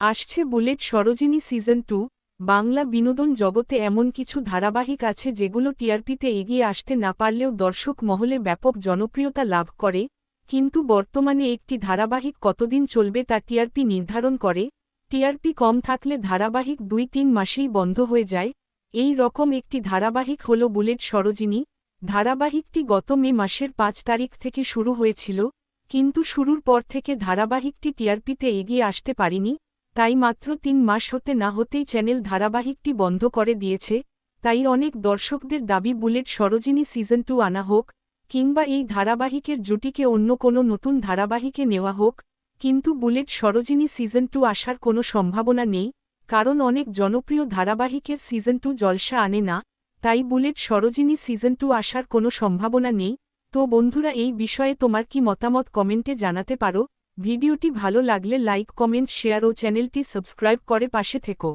আসছে bullet Sarojini season two, Bangla বিনোদন জগতে এমন কিছু ধারাবাহিক আছে যেগুলো টিআরপিতে এগিয়ে আসতে না পারলেও দর্শক মহলে ব্যাপক জনপ্রিয়তা লাভ করে, কিন্তু বর্তমানে একটি ধারাবাহিক কতদিন চলবে তা টিআরপি নির্ধারণ করে, টিআরপি কম থাকলে ধারাবাহিক দুই তিন মাসেই বন্ধ হয়ে যায়, এই রকম একটি ধারাবাহিক হল বুলেট সরোজিনী, ধারাবাহিকটি গত মে মাসের পাঁচ তারিখ থেকে শুরু হয়েছিল, কিন্তু শুরুর পর থেকে ধারাবাহিকটি টিআরপিতে এগিয়ে আসতে পারিনি তাই মাত্র তিন মাস হতে না হতেই চ্যানেল ধারাবাহিকটি বন্ধ করে দিয়েছে, তাই অনেক দর্শকদের দাবি বুলেট সরোজিনী সিজন টু আনা হোক, কিংবা এই ধারাবাহিকের জুটিকে অন্য কোনো নতুন ধারাবাহিকে নেওয়া হোক, কিন্তু বুলেট সরোজিনী সিজন টু আসার কোনো সম্ভাবনা নেই, কারণ অনেক জনপ্রিয় ধারাবাহিকের সিজন টু জলসা আনে না, তাই বুলেট সরোজিনী সিজন টু আসার কোনো সম্ভাবনা নেই, তো বন্ধুরা এই বিষয়ে তোমার কি মতামত কমেন্টে জানাতে পারো ভিডিওটি ভালো লাগলে লাইক কমেন্ট শেয়ার ও চ্যানেলটি সাবস্ক্রাইব করে পাশে থেকো।